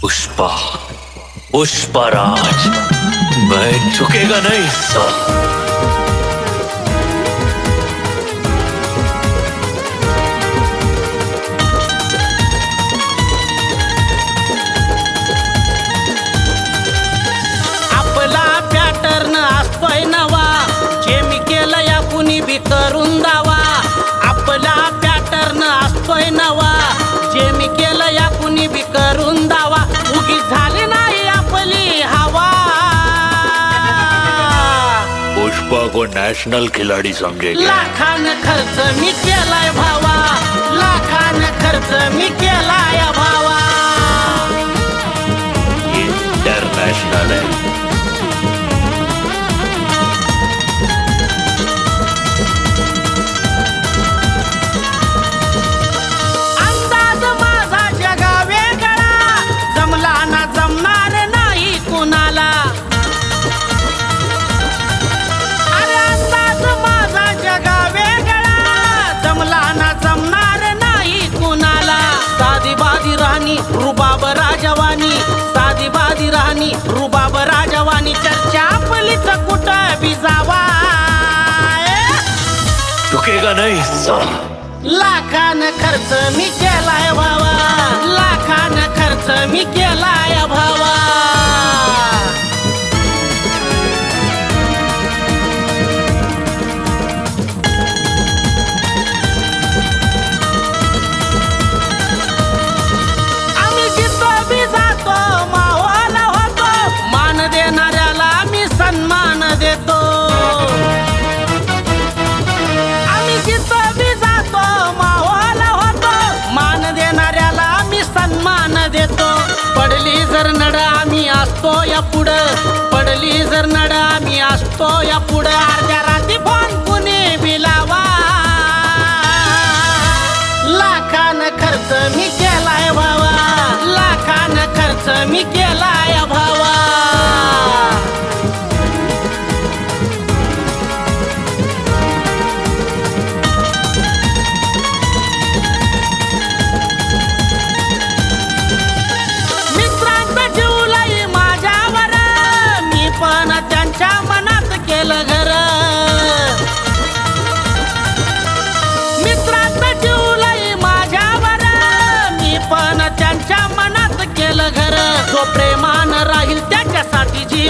पुष्पा पुष्पराज। मैं झुकेगा नहीं साला आपला पॅटर्न असतोय नवा जे मी केलं या कुणी बी करून दावा. आपला पॅटर्न असतोय नवा पुष्पा को नेशनल खिलाड़ी समझेगा लाखान खर्च मी केलाय भावा. लाखान खर्च मी केलाय भावा. इंटरनेशनल है राणी रुबाब राजवानी साधी बादी राणी रुबाब राजवानी चर्चा आपलीच कुठं बी जावा झुकेगा नहीं. लाखान खर्च मी केलाय. या पुढं पडली जर नडा मी असतो या पुढं.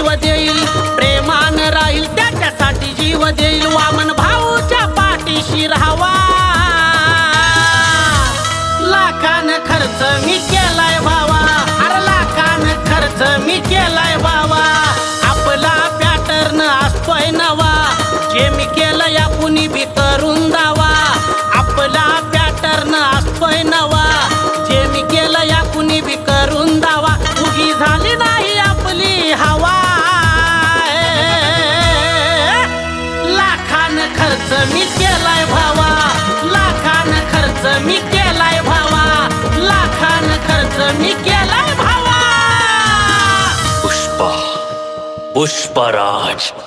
जीव देईल प्रेमान राहील त्याच्यासाठी जीव देईल वामन भाऊच्या पाठीशी राहावा. खर्च मी केलाय भावा. लाखान खर्च मी केलाय भावा. लाखान खर्च मी केलाय भावा. पुष्पा पुष्पराज.